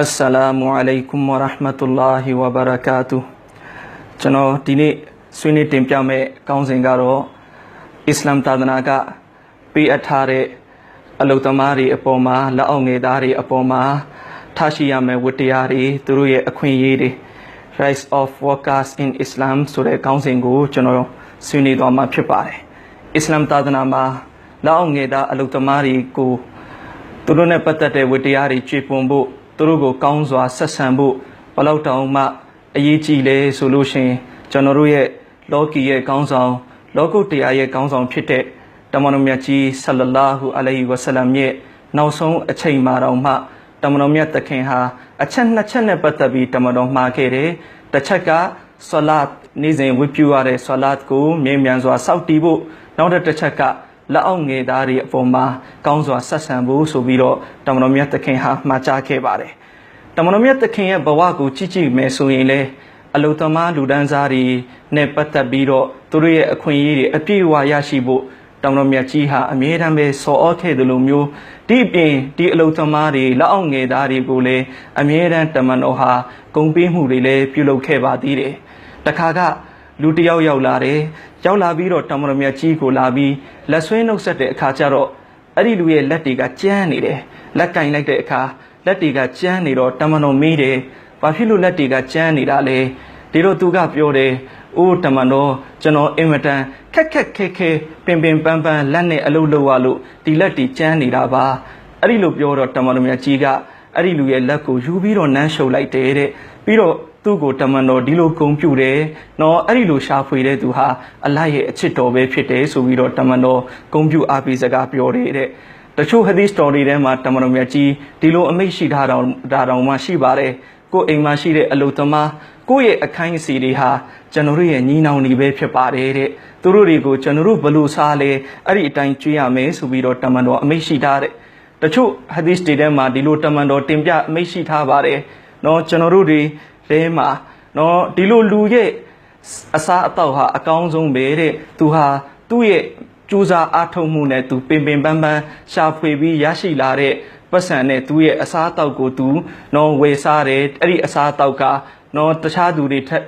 အစ္စလာမုအလိုင်ကွမ်ဝရဟ်မတုလာဟီဝဘရကာတူကျွန်တော်ဒီနေ့ဆွေးနွေးတင်ပြမယ့်ကောင်းစဉ်ကတော့အစ္စလာမ်သာသနာကပေးအပ်ထားတဲ့အလုသမားတွေအပေါ်မှာလက်အောက်ငယ်သားတွေအပေါ်မှာထားရှိရမယ့်ဝတ္တရားတွေသူတို့ရဲ့အခွင့်အရေးတွေ Rights of Workers in Islam ဆိုတဲ့ကောင်းစဉ်ကိုကျွန်တော်ဆွေးနွေးသွားမှာဖြစ်ပါတယ်အစ္စလာမ်သာသနာမှာလက်အောက်ငယ်သားအလုသမားတွေကိုသူတို့နဲ့ပတ်သက်တဲ့ဝတ္တရားတွေကြွေပွန်ဖို့ သူတို့ကိုကောင်းစွာဆက်ဆံဖို့ဘလောက်တောင်မှအရေးကြီးလဲဆိုလို့ရှိရင်ကျွန်တော်တို့ရဲ့လောကီရဲ့ကောင်းဆောင် လောကုတ္တရာရဲ့ကောင်းဆောင်ဖြစ်တဲ့တမန်တော်မြတ်ကြီးဆလလာဟူအလိုင်ဝဆလမ်ရဲ့နောက်ဆုံးအချိန်မှာတော့မှတမန်တော်မြတ်သခင်ဟာအချက်နှစ်ချက်နဲ့ပတ်သက်ပြီးတမန်တော်မှာခဲ့တယ်တစ်ချက်ကဆလတ်နေ့စဉ်ဝတ်ပြုရတဲ့ဆလတ်ကိုမြဲမြံစွာစောင့်တည်ဖို့နောက်တစ်ချက်က လက်အောက်ငယ်သားတွေအပေါ်မှာကောင်းစွာဆက်ဆံဖို့ဆိုပြီးတော့တမန်တော်မြတ်သခင်ဟာမှာကြားခဲ့ပါတယ်။တမန်တော်မြတ်သခင်ရဲ့ဘဝကိုကြည့်ကြည့်မယ်ဆိုရင်လေအလုသမားလူဒန်းစားတွေနဲ့ပတ်သက်ပြီးတော့သူတို့ရဲ့အခွင့်အရေးတွေအပြည့်အဝရရှိဖို့တမန်တော်မြတ်ကြီးဟာအမြဲတမ်းပဲစော်ဩခဲ့တယ်လို့မျိုးဒီအပြင်ဒီအလုသမားတွေလက်အောက်ငယ်သားတွေကိုလည်းအမြဲတမ်းတမန်တော်ဟာဂုံပေးမှုတွေလည်းပြုလုပ်ခဲ့ပါသေးတယ်။တခါကလူတစ်ယောက်ရောက်လာတယ် ရောက်လာပြီးတော့တမန်တော်မြတ်ကြီးကိုလာပြီးလက်ဆွဲနှုတ်ဆက်တဲ့အခါကျတော့အဲ့ဒီလူရဲ့လက်တွေကကျန်းနေတယ်လက်ကင်လိုက်တဲ့အခါလက်တွေကကျန်းနေတော့တမန်တော်မေးတယ်ဘာဖြစ်လို့လက်တွေကကျန်းနေတာလဲဒီလိုသူကပြောတယ်အိုးတမန်တော်ကျွန်တော်အင်မတန်ခက်ခက်ခဲခဲပင်ပင်ပန်းပန်းလက်နဲ့အလုပ်လုပ်ရလို့ဒီလက်တွေကျန်းနေတာပါအဲ့ဒီလိုပြောတော့တမန်တော်မြတ်ကြီးကအဲ့ဒီလူရဲ့လက်ကိုယူပြီးတော့နမ်းရှုပ်လိုက်တယ်တဲ့ပြီးတော့ သူ့ကိုတမန်တော်ဒီလိုဂုံပြူတယ်နော်အဲ့ဒီလိုရှာဖွေတဲ့သူဟာအလတ်ရဲ့အချစ်တော်ပဲဖြစ်တယ်ဆိုပြီးတော့တမန်တော်ဂုံပြူအားပေးစကားပြောတယ်တဲ့တချို့ဟဒီစ်တော်တွေထဲမှာတမန်တော်မြတ်ကြီးဒီလိုအမိတ်ရှိထားတော်ဒါတောင်မှရှိပါတယ်ကိုယ်အိမ်မှာရှိတဲ့အလုသမားကိုယ့်ရဲ့အခိုင်းအစီတွေဟာကျွန်တော်တို့ရဲ့ညီနောင်တွေပဲဖြစ်ပါတယ်တဲ့သူတို့တွေကိုကျွန်တော်တို့ဘလို့စားလဲအဲ့ဒီအတိုင်းကြွေးရမယ်ဆိုပြီးတော့တမန်တော်အမိတ်ရှိထားတဲ့တချို့ဟဒီစ်တွေထဲမှာဒီလိုတမန်တော်တင်ပြအမိတ်ရှိထားပါတယ်နော်ကျွန်တော်တို့တွေ လဲမှာနော်ဒီလိုလူရဲ့အစားအသောက်ဟာအကောင်းဆုံးပဲတဲ့သူဟာသူ့ရဲ့ကြိုးစားအားထုတ်မှုနဲ့သူပင်ပင်ပန်းပန်းရှာဖွေပြီးရရှိလာတဲ့ပတ်စံနဲ့သူ့ရဲ့အစားအသောက်ကိုသူနော်ဝယ်စားတယ်အဲ့ဒီအစားအသောက်ကနော်တခြားသူတွေထက်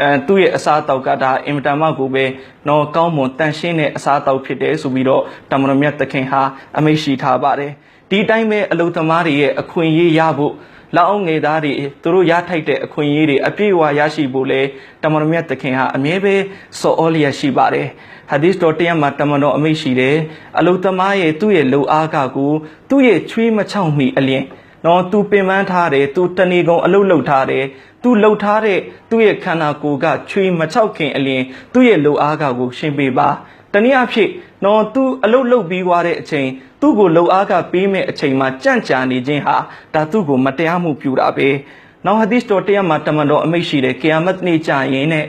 အဲသူ့ရဲ့အစားအသောက်ကဒါအင်မတန်မှကိုပဲနော်ကောင်းမွန်တန်ရှင်းတဲ့အစားအသောက်ဖြစ်တယ်ဆိုပြီးတော့တမန်တော်မြတ်သခင်ဟာအမိန့်ရှိထားပါတယ်ဒီတိုင်းပဲအလုသမားတွေရဲ့အခွင့်အရေးရဖို့ လောက်အောင်ငယ်သားတွေသူတို့ရထိုက်တဲ့အခွင့်အရေးတွေအပြည့်အဝရရှိဖို့လဲတမန်တော်မြတ်သခင်ဟာအမြဲပဲစော်ဩလျက်ရှိပါတယ်ဟာဒီစ်တော်တရားမှာတမန်တော်အမိန့်ရှိတယ်အလုသမားရဲ့သူ့ရဲ့လုံအားကကိုသူ့ရဲ့ချွေးမချောက်မီအလင်းနော်သူပင်ပန်းထားတယ်သူတဏီကုံအလုတ်လုတ်ထားတယ်သူလှုပ်ထားတဲ့သူ့ရဲ့ခန္ဓာကိုယ်ကချွေမချောက်ခင်အလင်းသူ့ရဲ့လုံအားကကိုရှင်းပေးပါ တနည်းအားဖြင့်နော်သူအလုတ်လုတ်ပြီးွားတဲ့အချိန်သူ့ကိုလုံအားကပေးမဲ့အချိန်မှာကြန့်ကြာနေခြင်းဟာဒါသူ့ကိုမတရားမှုပြုတာပဲနောက်ဟဒီစ်တော်တရားမှာတမန်တော်အမိတ်ရှိတယ်ကေယာမတ်နေ့ကြာရင်နဲ့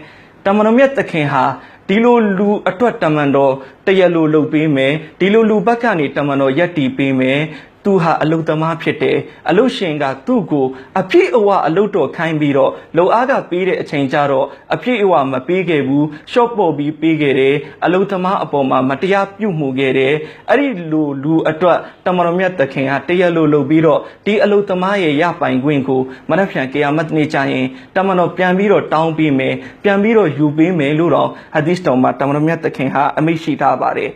တမန်တော်မြတ်သခင်ဟာဒီလိုလူအတွက်တမန်တော်တရလိုလုပ်ပေးမယ်ဒီလိုလူဘက်ကနေတမန်တော်ရက်တီပေးမယ် သူဟာအလုသမားဖြစ်တယ်အလုရှင်ကသူ့ကိုအပြည့်အဝအလုတော်ခိုင်းပြီးတော့လုံအားကပေးတဲ့အချိန်ကျတော့အပြည့်အဝမပေးခဲ့ဘူးရှော့ပေါ်ပြီးပေးခဲ့တယ်အလုသမားအပေါ်မှာမတရားပြုမှုခဲ့တယ်အဲ့ဒီလူလူအတွက်တမန်တော်မြတ်သခင်ဟာတရားလို့လုပ်ပြီးတော့ဒီအလုသမားရဲ့ရပိုင်ခွင့်ကိုမနက်ဖြန်ကေယာမတ်နေ့ကျရင်တမန်တော်ပြန်ပြီးတော့တောင်းပေးမယ်ပြန်ပြီးတော့ယူပေးမယ်လို့တော့ဟာဒီစ်တော်မှာတမန်တော်မြတ်သခင်ဟာအမိန့်ရှိထားပါတယ်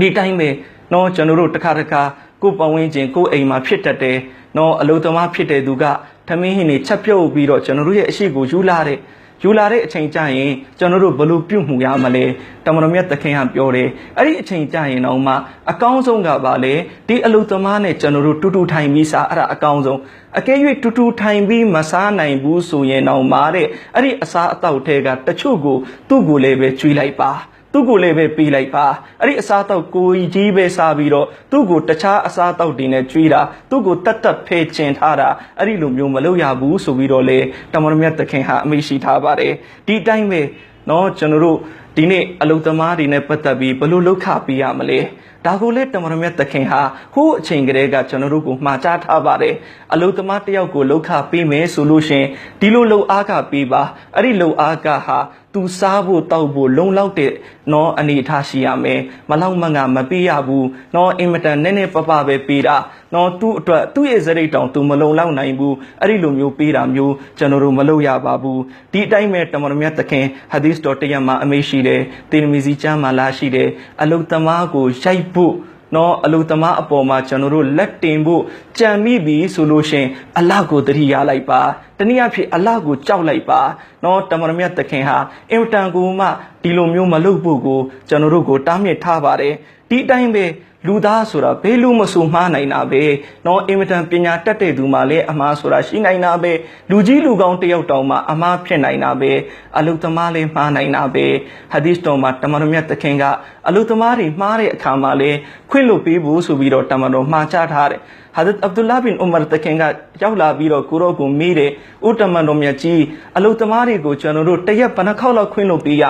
ဒီတိုင်းပဲနော်ကျွန်တော်တို့တစ်ခါတစ်ခါ ကိုယ်ပဝင်းချင်းကိုယ်အိမ်မှာဖြစ်တတ်တယ်။နော်အလုသမားဖြစ်တဲ့သူကထမင်းဟင်းတွေချက်ပြုတ်ပြီးတော့ကျွန်တော်တို့ရဲ့အရှိကိုယူလာတဲ့ယူလာတဲ့အချိန်ကျရင်ကျွန်တော်တို့ဘလို့ပြုတ်မှုရမလဲတမန်တော်မြတ်သခင်ကပြောတယ်အဲ့ဒီအချိန်ကျရင်တော့မှအကောင်းဆုံးကပါလေဒီအလုသမားနဲ့ကျွန်တော်တို့တူတူထိုင်ပြီးစားအဲ့ဒါအကောင်းဆုံးအကယ်၍တူတူထိုင်ပြီးမစားနိုင်ဘူးဆိုရင်တော့မာတဲ့အဲ့ဒီအစားအသောက်တွေကတချို့ကိုသူ့ကိုလည်းပဲကျွေးလိုက်ပါ သူ့ကိုလည်းပဲပေးလိုက်ပါအဲ့ဒီအစားတောက်ကိုကြီးပဲစားပြီးတော့သူ့ကိုတခြားအစားတောက်တွေနဲ့ကျွေးတာသူ့ကိုတတ်တတ်ဖဲကျင်ထားတာအဲ့ဒီလိုမျိုးမလုပ်ရဘူးဆိုပြီးတော့လေတမန်တော်မြတ်သခင်ဟာအမိရှိထားပါတယ်ဒီတိုင်းပဲเนาะကျွန်တော်တို့ ဒီနေ့အလုသမားတွေနဲ့ပတ်သက်ပြီးဘယ်လိုလုပ်ခပေးရမလဲဒါကိုလည်းတမန်တော်မြတ်သခင်ဟာဟိုးအချိန်ကတည်းကကျွန်တော်တို့ကိုမှာကြားထားပါတယ်အလုသမားတစ်ယောက်ကိုလောက်ခပေးမယ်ဆိုလို့ရှင်ဒီလိုလှုပ်အားကပေးပါအဲ့ဒီလှုပ်အားကဟာသူစားဖို့တောက်ဖို့လုံလောက်တဲ့နော်အနေအထားရှိရမယ်မလောက်မငါမပေးရဘူးနော်အင်မတန်နည်းနည်းပပပဲပေးတာနော်သူ့အတွက်သူ့ရဲ့စရိတ်တောင်သူမလုံလောက်နိုင်ဘူးအဲ့ဒီလိုမျိုးပေးတာမျိုးကျွန်တော်တို့မလုပ်ရပါဘူးဒီအတိုင်းပဲတမန်တော်မြတ်သခင်ဟာဒီစ်တော်တရားမှာအမေရှိတယ်တေနမီစီကျမ်းမှာလာရှိတယ်အလုသမားကိုရိုက်ဖို့နော်အလုသမားအပေါ်မှာကျွန်တော်တို့လက်တင်ဖို့ကြံမိပြီဆိုလို့ရှင်အလကိုတတိရလိုက်ပါတနည်းအားဖြင့်အလကိုကြောက်လိုက်ပါနော်တမန်တော်မြတ်သခင်ဟာအင်မတန်ကိုမှ ဒီလိုမျိုးမလုပ်ဖို့ကိုကျွန်တော်တို့ကိုတားမြစ်ထားပါတယ်ဒီအတိုင်းပဲလူသားဆိုတာဘယ်လူမဆိုမှားနိုင်တာပဲเนาะအင်မတန်ပညာတတ်တဲ့သူမှလည်းအမှားဆိုတာရှိနိုင်တာပဲလူကြီးလူကောင်းတယောက်တောင်မှအမှားဖြစ်နိုင်တာပဲအလုသမားလည်းမှားနိုင်တာပဲဟာဒီစ်တော်မှာတမန်တော်မြတ်သခင်ကအလုသမားတွေမှားတဲ့အခါမှာလည်းခွင့်လွှတ်ပေးဖို့ဆိုပြီးတော့တမန်တော်မှားချထားတယ်ဟာဒတ်အဗ်ဒူလာဘင်ဥမာတခင်ကရောက်လာပြီးတော့ကိုရောကိုမေးတယ်ဥတမန်တော်မြတ်ကြီးအလုသမားတွေကိုကျွန်တော်တို့တရက်ဘယ်နှခေါက်လောက်ခွင့်လွှတ်ပေးရ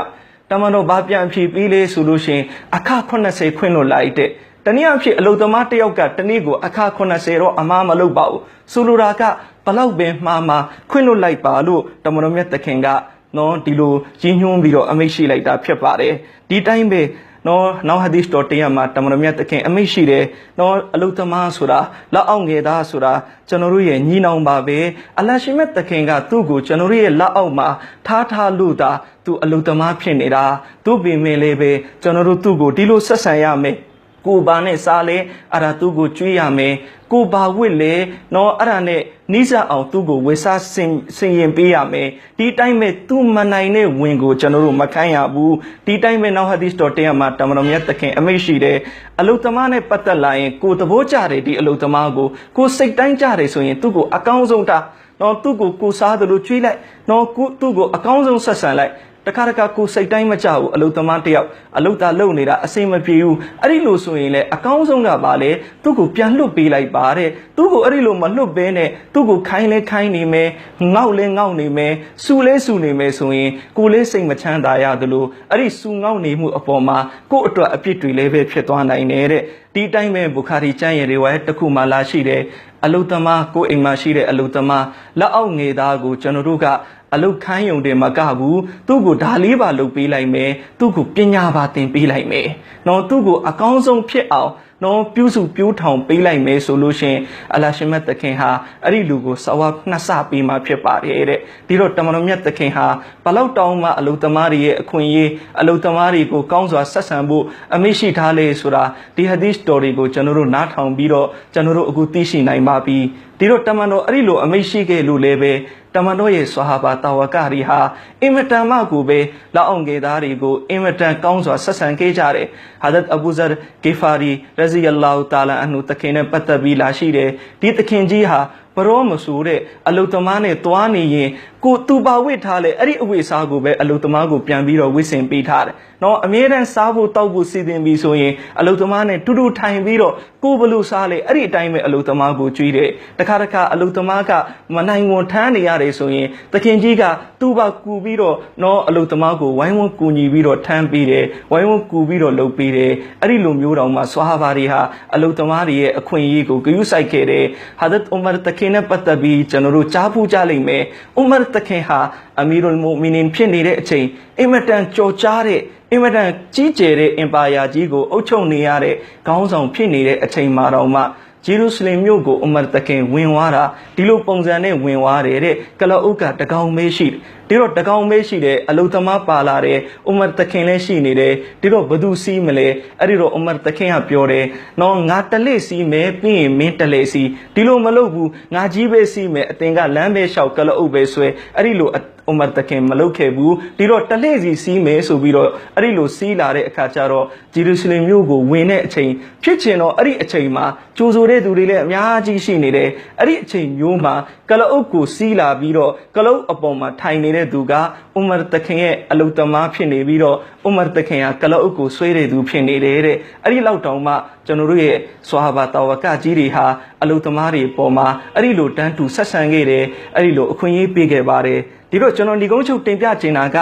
တမန်တော်ဘာပြန်ဖြေပြီးလေဆိုလို့ရှိရင်အခ80ခွင့်လွှတ်လိုက်တဲ့တနည်းအားဖြင့်အလုသမားတစ်ယောက်ကတနေ့ကိုအခ80တော့အမှားမလုပ်ပါဘူးဆိုလိုတာကဘလောက်ပင်မှားမှာခွင့်လွတ်လိုက်ပါလို့တမန်တော်မြတ်သခင်က နော်ဒီလိုရင်းညွှန်းပြီးတော့အမိတ်ရှိလိုက်တာဖြစ်ပါတယ်ဒီတိုင်းပဲနော်နောက်ဟာဒီစ်တော်တရားမှာတမန်တော်မြတ်သခင်အမိတ်ရှိတယ်နော်အလုသမားဆိုတာလက်အောက်ငယ်သားဆိုတာကျွန်တော်တို့ရဲ့ညီနောင်ပါပဲအလရှိမြတ်သခင်ကသူ့ကိုကျွန်တော်တို့ရဲ့လက်အောက်မှာထားထားလို့သာသူအလုသမားဖြစ်နေတာသူ့ပင်မင်းလေးပဲကျွန်တော်တို့သူ့ကိုဒီလိုဆက်ဆံရမယ် ကိုဘာနဲ့စားလဲအဲ့ဒါသူ့ကိုကြွေးရမယ်ကိုဘာဝစ်လဲနော်အဲ့ဒါနဲ့နိစ္စအောင်သူ့ကိုဝေစားစင်စင်ရင်ပေးရမယ်ဒီတိုင်းပဲသူမနိုင်တဲ့ဝင်ကိုကျွန်တော်တို့မခိုင်းရဘူးဒီတိုင်းပဲနောက်ဟာဒီစ်တော်တရားမှာတမန်တော်မြတ်သခင်အမိတ်ရှိတယ်အလုသမားနဲ့ပတ်သက်လာရင်ကိုသဘောကျတယ်ဒီအလုသမားကိုကိုစိတ်တိုင်းကြတယ်ဆိုရင်သူ့ကိုအကောင်းဆုံးတာနော်သူ့ကိုကိုစားတယ်လို့ကြွေးလိုက်နော်ကိုသူ့ကိုအကောင်းဆုံးဆက်ဆံလိုက် တခါတခါကိုစိတ်တိုင်းမကြဘူးအလုသမားတယောက်အလုတာလုံနေတာအစိမပြေဘူးအဲ့ဒီလိုဆိုရင်လေအကောင်းဆုံးကပါလေသူ့ကိုပြန်လွတ်ပေးလိုက်ပါတဲ့သူ့ကိုအဲ့ဒီလိုမလွတ်ဘဲနဲ့သူ့ကိုခိုင်းလဲခိုင်းနေမယ်ငေါက်လဲငေါက်နေမယ်စူလဲစူနေမယ်ဆိုရင်ကိုလေးစိတ်မချမ်းသာရသလိုအဲ့ဒီစူငေါက်နေမှုအပေါ်မှာကို့အတွက်အပြစ်တွေလည်းပဲဖြစ်သွားနိုင်တယ်တဲ့ဒီတိုင်းပဲဘုခါရီကျမ်းရဲ့တွေဝဲတစ်ခုမှလာရှိတယ်အလုသမားကိုအိမ်မှာရှိတဲ့အလုသမားလက်အောက်ငယ်သားကိုကျွန်တော်တို့က အလုတ်ခန်းယုံတယ်မကဘူးသူ့ကိုဒါလေးပါလုပ်ပေးလိုက်မယ်သူ့ကိုပညာပါသင်ပေးလိုက်မယ်နော်သူ့ကိုအကောင်းဆုံးဖြစ်အောင်နော်ပြုစုပြိုးထောင်ပေးလိုက်မယ်ဆိုလို့ရှင်အလရှိမတ်သခင်ဟာအဲ့ဒီလူကိုစဝါနှစ်ဆပေးမှဖြစ်ပါတယ်တဲ့ဒီတော့တမန်တော်မြတ်သခင်ဟာဘလောက်တောင်းမှအလုသမားတွေရဲ့အခွင့်အရေးအလုသမားတွေကိုကောင်းစွာဆက်ဆံဖို့အမိရှိထားလေဆိုတာဒီဟာဒီစ်တော်တွေကိုကျွန်တော်တို့နားထောင်ပြီးတော့ကျွန်တော်တို့အခုသိရှိနိုင်ပါပြီဒီတော့တမန်တော်အဲ့ဒီလိုအမိရှိခဲ့လို့လည်းပဲ တမန်တော်ရဲ့ဆွာဟာဘာတာဝကရီဟာအင်မတန်မှကိုပဲလောက်အောင်ငယ်သားတွေကိုအင်မတန်ကောင်းစွာဆက်ဆံခဲ့ကြတယ်ဟာဒတ်အဘူဇာဂီဖာရီရဇီအလ္လာဟူတာလာအန်ဟူတခင်နဲ့ပတ်သက်ပြီးလာရှိတယ်ဒီတခင်ကြီးဟာ ဘရောမဆိုတဲ့အလုသမားနဲ့သွားနေရင်ကိုသူပါဝစ်ထားလေအဲ့ဒီအဝိစားကိုပဲအလုသမားကိုပြန်ပြီးတော့ဝစ်စင်ပေးထားတယ်။နော်အမြဲတမ်းစားဖို့တောက်ဖို့စီစဉ်ပြီးဆိုရင်အလုသမားနဲ့တူတူထိုင်ပြီးတော့ကိုဘလို့စားလေအဲ့ဒီအတိုင်းပဲအလုသမားကိုကြွေးတယ်။တခါတခါအလုသမားကမနိုင်ဝန်ထမ်းနေရတယ်ဆိုရင်သခင်ကြီးကသူ့ဘာကူပြီးတော့နော်အလုသမားကိုဝိုင်းဝန်းကူညီပြီးတော့ထမ်းပေးတယ်။ဝိုင်းဝန်းကူပြီးတော့လုပ်ပေးတယ်။အဲ့ဒီလိုမျိုးတောင်မှဆွာဟာဘာတွေဟာအလုသမားတွေရဲ့အခွင့်အရေးကိုဂရုစိုက်ခဲ့တယ်။ဟာဒတ်ဥမာတခင်နဲ့ပတ်သက်ပြီးကျွန်တော်တို့ကြားဖူးကြလိမ့်မယ်။ဥမာတခင်ဟာအမီရုလ်မူမီနင်ဖြစ်နေတဲ့အချိန်အင်မတန်ကြော်ကြားတဲ့အင်မတန်ကြီးကျယ်တဲ့အင်ပါယာကြီးကိုအုပ်ချုပ်နေရတဲ့ခေါင်းဆောင်ဖြစ်နေတဲ့အချိန်မှာတော့မှ ဂျေရုဆလင်မြို့ကိုအမရတခင်ဝင်သွားတာဒီလိုပုံစံနဲ့ဝင်သွားတယ်တဲ့ကလအုပ်ကတကောင်မေးရှိတယ်ဒီတော့တကောင်မေးရှိတယ်အလုသမားပါလာတယ်အမရတခင်လည်းရှိနေတယ်ဒီတော့ဘသူစီးမလဲအဲ့ဒီတော့အမရတခင်ကပြောတယ်နော်ငါတလက်စီးမယ်ပြီးရင်မင်းတလက်စီးဒီလိုမလုပ်ဘူးငါကြီးပဲစီးမယ်အတင်ကလမ်းပဲလျှောက်ကလအုပ်ပဲဆွဲအဲ့ဒီလိုဥမာတခင်မလုပ်ခဲ့ဘူးဒီတော့တလှည့်စီစီးမယ်ဆိုပြီးတော့အဲ့ဒီလိုစီးလာတဲ့အခါကျတော့ဂျေရုဆလင်မြို့ကိုဝင်တဲ့အချိန်ဖြစ်ချင်တော့အဲ့ဒီအချိန်မှာ ကြိုဆိုတဲ့သူတွေလည်းအများကြီးရှိနေတယ်အဲ့ဒီအချိန်မျိုးမှာကလအုပ်ကိုစီးလာပြီးတော့ကလအုပ်အပေါ်မှာထိုင်နေတဲ့သူကဥမာတခင်ရဲ့အလုတမားဖြစ်နေပြီးတော့ဥမာတခင်ကကလအုပ်ကိုဆွဲတဲ့သူဖြစ်နေတယ်တဲ့အဲ့ဒီလောက်တောင်မှကျွန်တော်တို့ရဲ့ဆွာဟာဘာတာဝကကြီးတွေဟာအလုသမားတွေပေါ်မှာအဲ့ဒီလိုတန်းတူဆက်ဆံခဲ့တယ်အဲ့ဒီလိုအခွင့်အရေးပေးခဲ့ပါတယ်ဒီတော့ကျွန်တော်ဒီကုန်းချုပ်တင်ပြချင်တာက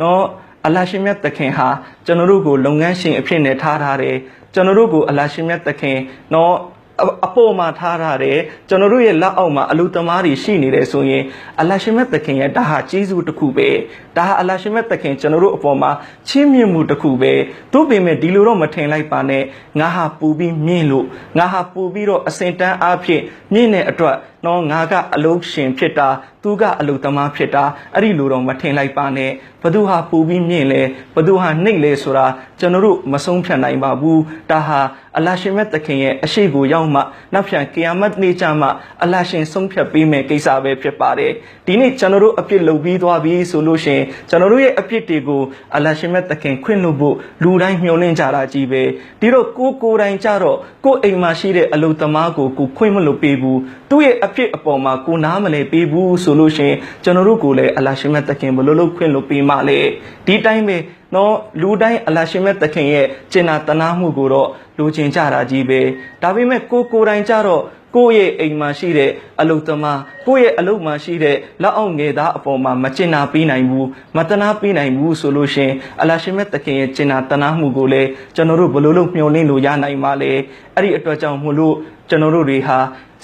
နော်အလ္လာဟ်ရှင်မြတ်သခင်ဟာကျွန်တော်တို့ကိုလုပ်ငန်းရှင်အဖြစ်နဲ့ထားထားတယ် ကျွန်တော်တို့ကိုအလ္လာဟ်ရှင်မြတ်သခင်နော်အအပေါ်မှာထားထားတယ်ကျွန်တော်တို့ရဲ့လက်အောက်မှာအလူသမားတွေရှိနေတယ်ဆိုရင်အလ္လာဟ်ရှင်မြတ်သခင်ရဲ့ဒါဟာကျေးဇူးတစ်ခုပဲဒါဟာအလ္လာဟ်ရှင်မြတ်သခင်ကျွန်တော်တို့အပေါ်မှာချီးမြှင့်မှုတစ်ခုပဲတို့ပေမဲ့ဒီလိုတော့မထင်လိုက်ပါနဲ့ငါဟာပူပြီးမြင့်လို့ငါဟာပူပြီးတော့အစင်တန်းအားဖြင့်မြင့်တဲ့အတွက် နော်ငါကအလုံးရှင်ဖြစ်တာသူကအလုသမားဖြစ်တာအဲ့ဒီလိုတော့မထင်လိုက်ပါနဲ့ဘသူဟာပူပြီးမြင့်လဲဘသူဟာနှိမ့်လဲဆိုတာကျွန်တော်တို့မဆုံးဖြတ်နိုင်ပါဘူးဒါဟာအလ္လာဟ်ရှင်မြတ်သခင်ရဲ့အရှိကိုရောက်မှနောက်ပြန်ကီယာမတ်နေ့ကျမှအလ္လာဟ်ရှင်ဆုံးဖြတ်ပေးမယ်ကိစ္စပဲဖြစ်ပါတယ်ဒီနေ့ကျွန်တော်တို့အပြစ်လုပ်ပြီးသွားပြီဆိုလို့ရှရင်ကျွန်တော်တို့ရဲ့အပြစ်တွေကိုအလ္လာဟ်ရှင်မြတ်သခင်ခွင့်လို့ဖို့လူတိုင်းမျှော်လင့်ကြတာကြီးပဲဒီတော့ကိုကိုယ်တိုင်ကြတော့ကိုယ်အိမ်မှာရှိတဲ့အလုသမားကိုကိုခွင့်မလို့ပေးဘူးသူ့ရဲ့အပြစ်အပေါ်မှာကိုနားမလဲပေးဘူးဆိုလို့ရှရင်ကျွန်တော်တို့ကိုလည်းအလ္လာဟ်ရှင်မြတ်သခင်ဘယ်လိုလုပ်ခွင့်လို့ပေးမှလဲဒီတိုင်းပဲနော်လူတိုင်းအလ္လာဟ်ရှင်မြတ်သခင်ရဲ့ကျင်နာတနာမှုကိုတော့လူချင်းကြတာကြီးပဲဒါပေမဲ့ကိုကိုယ်တိုင်ကြတော့ကိုယ့်ရဲ့အိမ်မှာရှိတဲ့အလုသမားကိုယ့်ရဲ့အလုပ်မှာရှိတဲ့လက်အောက်ငယ်သားအပေါ်မှာမကျင်နာပေးနိုင်ဘူးမတနာပေးနိုင်ဘူးဆိုလို့ရှင်အလ္လာဟ်ရှင်မြတ်သခင်ရဲ့ကျင်နာတနာမှုကိုလည်းကျွန်တော်တို့ဘယ်လိုလုပ်မျှော်လင့်လို့ရနိုင်ပါလဲအဲ့ဒီအတွက်ကြောင့်မို့လို့ ကျွန်တော်တို့တွေဟာ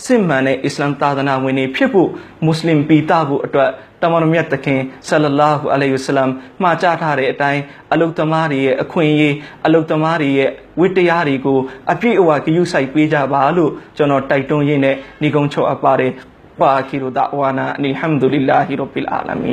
စစ်မှန်တဲ့အစ္စလာမ်သာသနာဝင်တွေဖြစ်ဖို့မွတ်စလင်ပြည်သားဖို့အတွက်တမန်တော်မြတ်သခင်ဆလလာဟူအလိုင်ဝဆလမ်မှာကြားထားတဲ့အတိုင်းအလုသမားတွေရဲ့အခွင့်အရေးအလုသမားတွေရဲ့ဝိတရားတွေကိုအပြည့်အဝဂရုစိုက်ပေးကြပါလို့ကျွန်တော်တိုက်တွန်းရင်းနဲ့ညီကုန်းချုပ်အပ်ပါတယ်ပါခီရူဒါဝါနာအနီဟမ်ဒူလ illah ရဘ်ဘီလ်အာလမီ